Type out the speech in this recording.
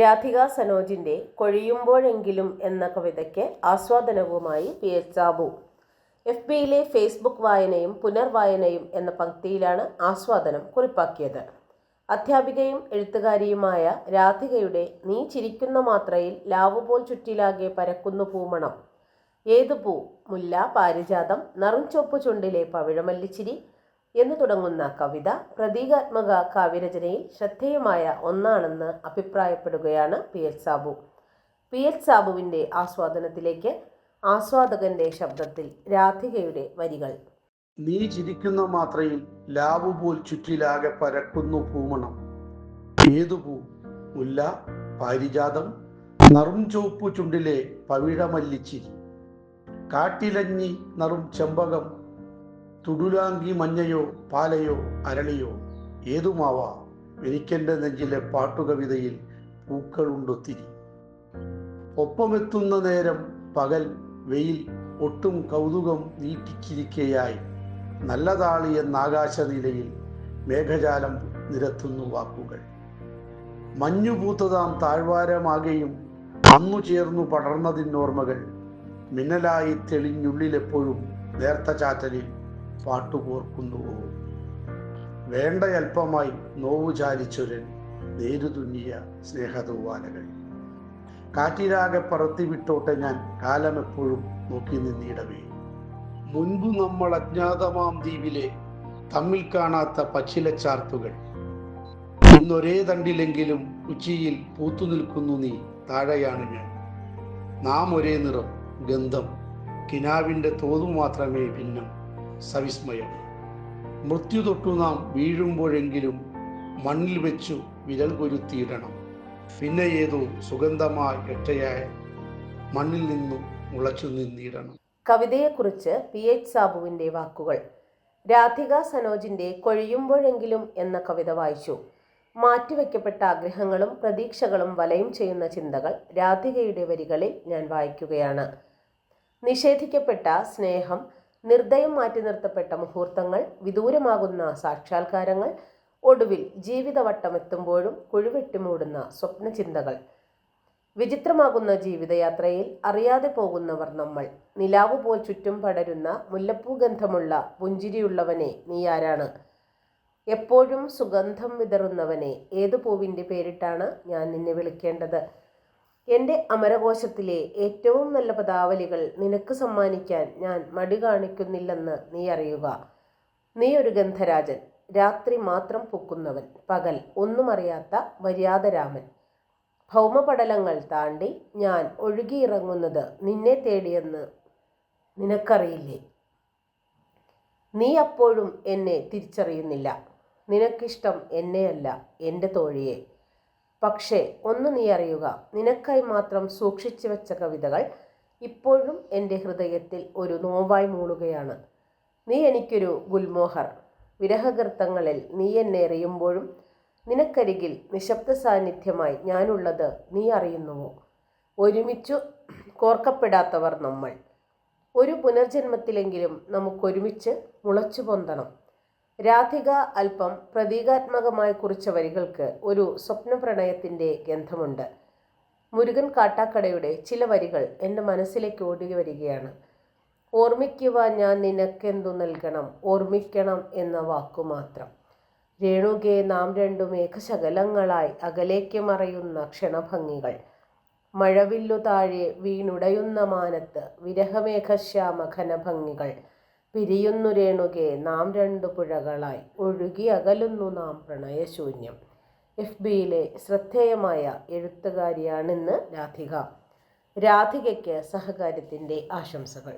രാധിക സനോജിന്റെ കൊഴിയുമ്പോഴെങ്കിലും എന്ന കവിതയ്ക്ക് ആസ്വാദനവുമായി പി. എച്ച്. സാബു എഫ് ബിയിലെ ഫേസ്ബുക്ക് വായനയും പുനർവായനയും എന്ന പങ്ക്തിയിലാണ് ആസ്വാദനം കുറിപ്പാക്കിയത്. അധ്യാപികയും എഴുത്തുകാരിയുമായ രാധികയുടെ നീ ചിരിക്കുന്ന മാത്രയിൽ ലാവുപോൽ ചുറ്റിലാകെ പരക്കുന്നു പൂമണം. ഏതു പൂ മുല്ല പാരിജാതം നറുംചൊപ്പ് ചുണ്ടിലെ പവിഴമല്ലിച്ചിരി എന്ന് തുടങ്ങുന്ന കവിത പ്രതീകാത്മക കാവ്യരചനയിൽ ശ്രദ്ധേയമായ ഒന്നാണെന്ന് അഭിപ്രായപ്പെടുകയാണ് P H Sabu. P H സാബുവിന്റെ ആസ്വാദനത്തിലേക്ക് ആസ്വാദകന്റെ ശബ്ദത്തിൽ രാധികയുടെ വരികൾ. നീ ചിരിക്കുന്ന മാത്രയിൽ ലാവു പോൽ ചുറ്റിലാകെ പരക്കുന്നു പൂമണം. ഏതു പൂ? മുല്ല പാരിജാതം നറും ചുവപ്പു ചുണ്ടിലെ പവിഴമല്ലിച്ചിരി. കാട്ടിലഞ്ഞി നറും ചെമ്പകം തുടുലാങ്കി മഞ്ഞയോ പാലയോ അരളിയോ ഏതുമാവാ? എനിക്കെന്റെ നെഞ്ചിലെ പാട്ടുകവിതയിൽ പൂക്കളുണ്ടൊത്തിരി. ഒപ്പമെത്തുന്ന നേരം പകൽ വെയിൽ ഒട്ടും കൗതുകം നീട്ടിച്ചിരിക്കയായി. നല്ലതാളി എന്ന ആകാശനിലയിൽ മേഘജാലം നിരത്തുന്നു വാക്കുകൾ. മഞ്ഞുപൂത്തതാം താഴ്വാരമാകെയും അന്നു ചേർന്നു പടർന്നതിനോർമ്മകൾ മിന്നലായി തെളിഞ്ഞുള്ളിലെപ്പോഴും നേർത്ത ചാറ്റലിൽ പാട്ടുകോർക്കുന്നുവോ വേണ്ടയൽപ്പമായി നോവു ചാലിച്ചൊരൻ നേരുതുന്നിയ സ്നേഹതൂവാലകൾ. കാറ്റിലാകെ പറത്തിവിട്ടോട്ടെ ഞാൻ കാലമെപ്പോഴും നോക്കി നിന്നിടവേ. മുൻപ് നമ്മൾ അജ്ഞാതമാം ദ്വീപിലെ തമ്മിൽ കാണാത്ത പച്ചിലച്ചാർത്തുകൾ ഇന്നൊരേ തണ്ടിലെങ്കിലും ഉച്ചിയിൽ പൂത്തു നിൽക്കുന്നു നീ താഴെയാണ് ഞാൻ. നാം ഒരേ നിറം ഗന്ധം കിനാവിന്റെ തോതു മാത്രമേ ഭിന്നം. സവിസ്മയം. മൃത്യു തൊട്ടു നാം വീഴുമ്പോഴെങ്കിലും മണ്ണിൽ വെച്ചു വിരൽ കൊരുത്തിയിടണം. പിന്നെ ഏതോ സുഗന്ധമായ എട്ടയായ മണ്ണിൽ നിന്നും മുളച്ചു നിന്നിടണം. കവിതയെക്കുറിച്ച് പി എച്ച് സാബുവിന്റെ വാക്കുകൾ. രാധിക സനോജിന്റെ കൊഴിയുമ്പോഴെങ്കിലും എന്ന കവിത വായിച്ചു. മാറ്റിവെക്കപ്പെട്ട ആഗ്രഹങ്ങളും പ്രതീക്ഷകളും വലയം ചെയ്യുന്ന ചിന്തകൾ രാധികയുടെ വരികളിൽ ഞാൻ വായിക്കുകയാണ്. നിഷേധിക്കപ്പെട്ട സ്നേഹം നിർദ്ദയം മാറ്റി നിർത്തപ്പെട്ട മുഹൂർത്തങ്ങൾ വിദൂരമാകുന്ന സാക്ഷാത്കാരങ്ങൾ ഒടുവിൽ ജീവിതവട്ടമെത്തുമ്പോഴും കുഴിവെട്ടി മൂടുന്ന സ്വപ്നചിന്തകൾ. വിചിത്രമാകുന്ന ജീവിതയാത്രയിൽ അറിയാതെ പോകുന്നവർ നമ്മൾ. നിലാവ് പോൽ ചുറ്റും പടരുന്ന മുല്ലപ്പൂ ഗന്ധമുള്ള പുഞ്ചിരിയുള്ളവനെ നീ ആരാണ്? എപ്പോഴും സുഗന്ധം വിതറുന്നവനെ. ഏതു പൂവിന്റെ പേരിട്ടാണ് ഞാൻ നിന്നെ വിളിക്കേണ്ടത്? എന്റെ അമരകോശത്തിലെ ഏറ്റവും നല്ല പദാവലികൾ നിനക്ക് സമ്മാനിക്കാൻ ഞാൻ മടി കാണിക്കുന്നില്ലെന്ന് നീ അറിയുക. നീ ഒരു ഗന്ധരാജൻ. രാത്രി മാത്രം പൊക്കുന്നവൻ. പകൽ ഒന്നും അറിയാത്ത മര്യാദരാമൻ ഭൗമപടലങ്ങൾ താണ്ടി ഞാൻ ഒഴുകിയിറങ്ങുന്നത് നിന്നെ തേടിയെന്ന് നിനക്കറിയില്ലേ? നീ അപ്പോഴും എന്നെ തിരിച്ചറിയുന്നില്ല. നിനക്കിഷ്ടം എന്നെയല്ല എന്റെ തോഴിയെ. പക്ഷേ ഒന്ന് നീ അറിയുക. നിനക്കായി മാത്രം സൂക്ഷിച്ചു വെച്ച കവിതകൾ ഇപ്പോഴും എന്റെ ഹൃദയത്തിൽ ഒരു നോവായി മൂളുകയാണ്. നീ എനിക്കൊരു ഗുൽമോഹർ. വിരഹകൃത്തങ്ങളിൽ നീ എന്നെ എറിയുമ്പോഴും നിനക്കരികിൽ നിശബ്ദ സാന്നിധ്യമായി ഞാനുള്ളത് നീ അറിയുന്നുവോ? ഒരുമിച്ചു കോർക്കപ്പെടാത്തവർ നമ്മൾ. ഒരു പുനർജന്മത്തിലെങ്കിലും നമുക്കൊരുമിച്ച് മുളച്ചു പൊന്തണം രാധിക അല്പം പ്രതീകാത്മകമായി കുറിച്ച വരികൾക്ക് ഒരു സ്വപ്നപ്രണയത്തിന്റെ ഗന്ധമുണ്ട്. മുരുകൻ കാട്ടാക്കടയുടെ ചില വരികൾ എന്റെ മനസ്സിലേക്ക് ഓടി വരികയാണ്. ഓർമ്മിക്കുക ഞാൻ നിനക്കെന്തു നൽകണം? ഓർമ്മിക്കണം എന്ന വാക്കു മാത്രം. രേണുകെ നാം രണ്ടു മേഘശകലങ്ങളായി അകലേക്ക് മറയുന്ന ക്ഷണഭംഗികൾ. മഴവില്ലു താഴെ വീണുടയുന്ന മാനത്ത് വിരഹമേഘശ്യാമ ഘനഭംഗികൾ. പിരിയുന്നു രേണുകെ നാം രണ്ടു പുഴകളായി. ഒഴുകി അകലുന്നു നാം പ്രണയശൂന്യം. എഫ് ബിയിലെ ശ്രദ്ധേയമായ എഴുത്തുകാരിയാണിന്ന് രാധിക. രാധികയ്ക്ക് സഹകാര്യത്തിന്റെ ആശംസകൾ.